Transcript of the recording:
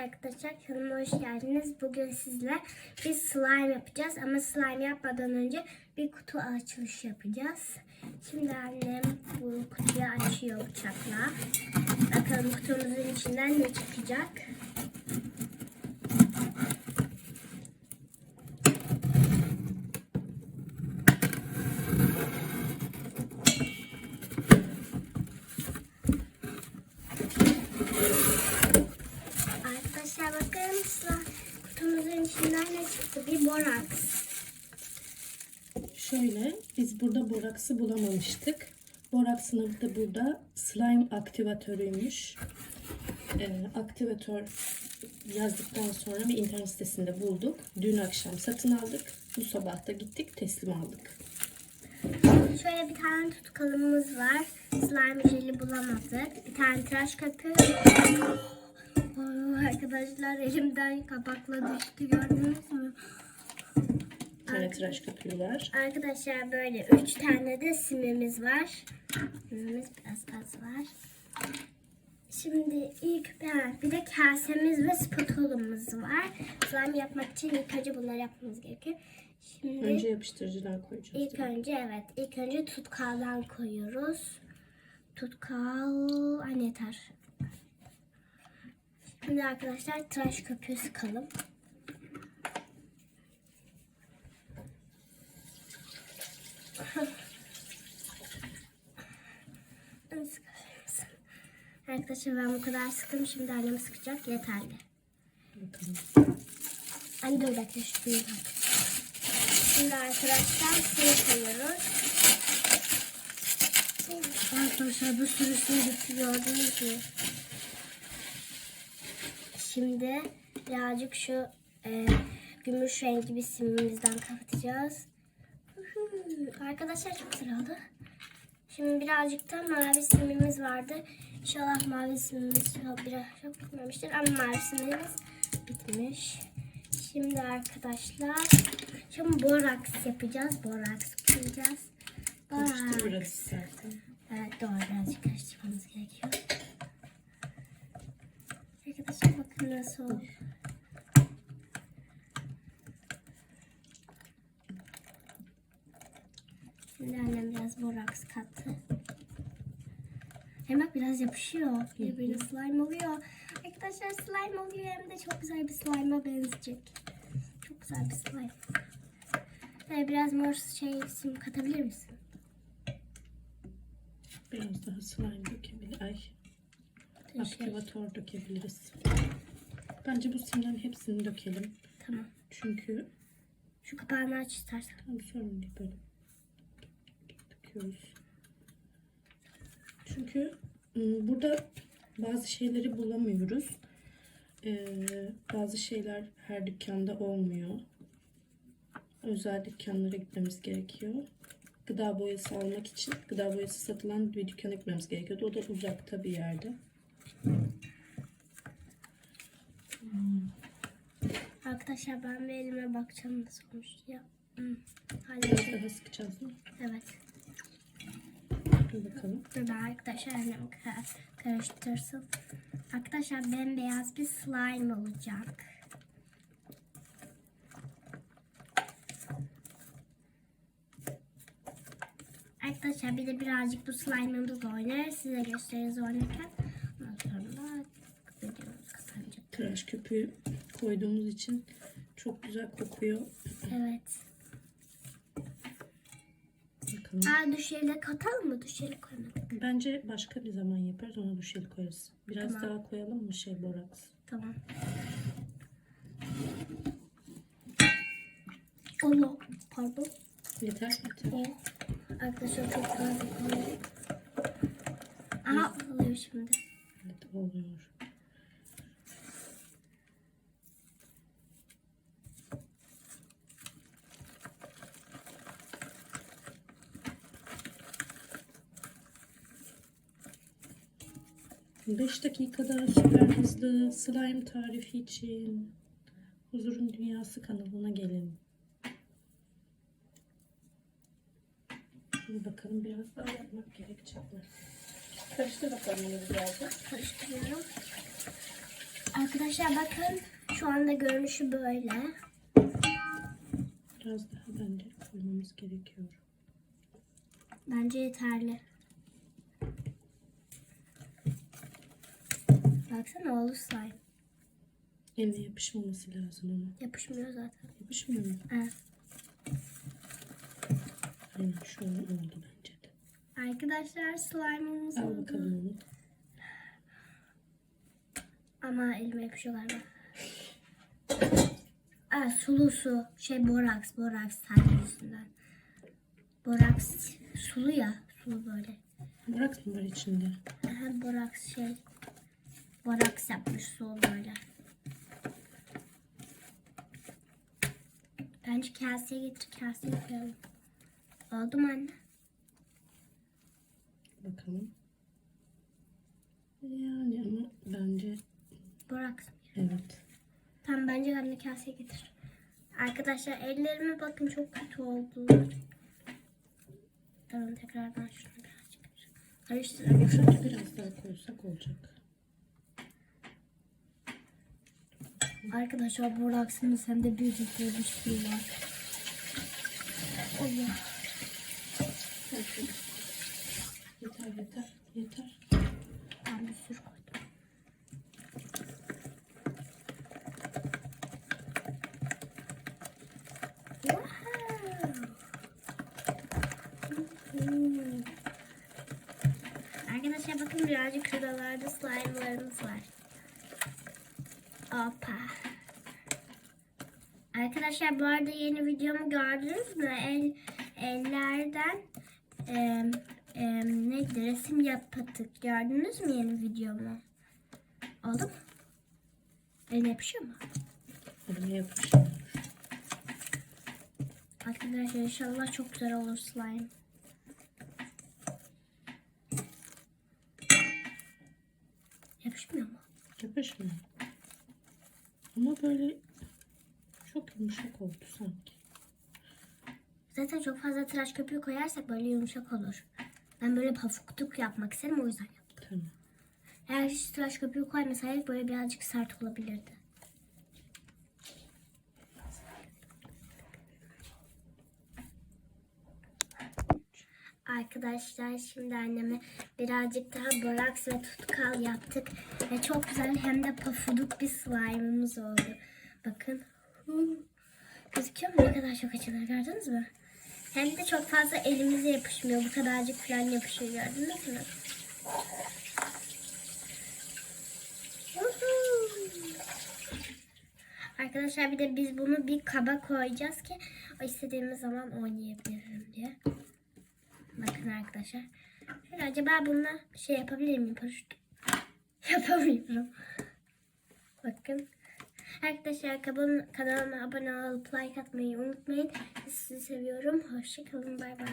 arkadaşlar kanalıma hoş geldiniz. Bugün sizle bir slime yapacağız ama slime yapmadan önce bir kutu açılışı yapacağız. Şimdi annem bu kutuyu açıyor bıçakla. Bakalım kutumuzun içinden ne çıkacak. Arkadaşlar bakar mısınız? Kutumuzun içinden ne çıktı? Bir boraks. Şöyle biz burada boraksı bulamamıştık. Boraksın adı burada slime aktivatörüymüş. Ee, aktivatör yazdıktan sonra bir internet sitesinde bulduk. Dün akşam satın aldık. Bu sabah da gittik teslim aldık. Şöyle bir tane tutkalımız var. Slime jeli bulamadık. Bir tane tıraş köpüğü. Arkadaşlar elimden kapakla düştü gördünüz mü? Tane tıraş köpüğü var. Arkadaşlar böyle üç tane de simimiz var. Simimiz biraz az var. Şimdi ilk bir, bir de kasemiz ve spatulumuz var. Slime yapmak için ilk önce bunları yapmamız gerekiyor. Şimdi Önce yapıştırıcılar koyacağız. ilk önce evet ilk önce tutkaldan koyuyoruz. Tutkal anne yeter. Şimdi arkadaşlar tıraş köpüğü sıkalım. Arkadaşlar ben bu kadar sıktım. Şimdi annem sıkacak. Yeterli. Anne dur bekle şu suyu bak. Şimdi arkadaşlar suyu koyuyoruz. Arkadaşlar bir sürü suyu bitti gördünüz? Şimdi birazcık şu e, gümüş rengi bir simimizden kapatacağız. Arkadaşlar çok güzel oldu. Şimdi birazcık da mavi simimiz vardı. İnşallah mavi simimiz çok biraz çok bitmemiştir ama mavi simimiz bitmiş. Şimdi arkadaşlar şimdi boraks yapacağız. Boraks. Karıştır Boraks. Evet doğru birazcık karıştırmamız gerekiyor. Arkadaşlar bakın nasıl oldu. Şimdi annem biraz boraks kattı. Hem bak biraz yapışıyor. Birbirine slime oluyor. Arkadaşlar slime oluyor hem de çok güzel bir slime'a benzeyecek. Çok güzel bir slime. Ve biraz mor şey sim katabilir misin? Biraz daha slime dökebilir. Ay aktivatör dökebiliriz. Bence bu simlerin hepsini dökelim. Tamam. Çünkü Şu kapağını aç istersen. Tam sorun değil böyle. Döküyoruz. Çünkü ım, burada bazı şeyleri bulamıyoruz. Ee, bazı şeyler her dükkanda olmuyor. Özel dükkanlara gitmemiz gerekiyor. Gıda boyası almak için gıda boyası satılan bir dükkana gitmemiz gerekiyordu. O da uzakta bir yerde. Arkadaşlar ben bir elime bakacağım nasıl olmuş ya. Hmm. Şey- daha sıkacağız mı? Evet. Dur bakalım. Dur ben arkadaşlar annem ka- karıştırsın. Arkadaşlar bembeyaz bir slime olacak. Arkadaşlar bir de birazcık bu slime'ımızla oynarız. Size gösteririz oynarken. Tıraş köpüğü koyduğumuz için çok güzel kokuyor. Evet. Bakalım. Aa düşeli katalım mı? Düşeli koymadık. Bence başka bir zaman yaparız. Ona düşeli koyarız. Biraz Tamam. daha koyalım mı şey boraks? Tamam. Allah pardon. Yeter yeter. O. Arkadaşlar çok güzel bir konu. Aha oluyor şimdi. Evet oluyor. Beş dakikada süper hızlı slime tarifi için Huzurun Dünyası kanalına gelin. Şimdi bakalım biraz daha yapmak gerekecek mi? Karıştır bakalım bunu güzelce. Karıştırıyorum. Arkadaşlar bakın şu anda görünüşü böyle. Biraz daha bence koymamız gerekiyor. Bence yeterli. Baksana oldu slime. Eline yapışmaması lazım ama. Yapışmıyor zaten. Yapışmıyor mu? Evet. Aynen şu an oldu bence de. Arkadaşlar slime'ımız Al oldu. bakalım onu. Ama elime yapışıyor galiba. Aa, sulu su. Şey boraks, boraks yüzünden. Boraks sulu ya. Sulu böyle. Bırak mı var içinde? Aha, boraks şey. Boraks yapmış sulu böyle. Bence kaseye getir, kaseye koyalım. Oldu mu anne? Bakalım. Yani ama bence Boraks. evet. Tamam bence anne kaseye getir. Arkadaşlar ellerime bakın çok kötü oldu. Tamam tekrardan şunu birazcık karıştıralım. Yumuşak biraz daha koysak olacak. Arkadaşlar boraksın sende bir bir şey var. Allah. Yeter yeter yeter. Ben bir sürü koydum. Wow. Arkadaşlar bakın birazcık şuralarda slime'larımız var. Hoppa. Arkadaşlar bu arada yeni videomu gördünüz mü? El, ellerden em, em, neydi resim yaptık. Gördünüz mü yeni videomu? Oldu mu? Eline yapışıyor mu? Elime yapışıyor. Arkadaşlar inşallah çok güzel olur slime. Yapışmıyor mu? Yapışmıyor. Ama böyle çok yumuşak oldu sanki. Fazla tıraş köpüğü koyarsak böyle yumuşak olur. Ben böyle pafukluk yapmak istedim o yüzden yaptım. Tamam. Eğer hiç tıraş köpüğü koymasaydık böyle birazcık sert olabilirdi. Arkadaşlar şimdi anneme birazcık daha boraks ve tutkal yaptık. Ve çok güzel hem de pafuduk bir slime'ımız oldu. Bakın. Gözüküyor mu? Ne kadar çok açılır gördünüz mü? Hem de çok fazla elimize yapışmıyor. Bu kadarcık falan yapışıyor gördünüz mü? Arkadaşlar bir de biz bunu bir kaba koyacağız ki o istediğimiz zaman oynayabilirim diye. Bakın arkadaşlar. Şöyle acaba bununla şey yapabilir miyim? Paraşüt. Yapamıyorum. Bakın. Arkadaşlar kanalıma abone olup like atmayı unutmayın. Sizi seviyorum. Hoşçakalın. Bay bay.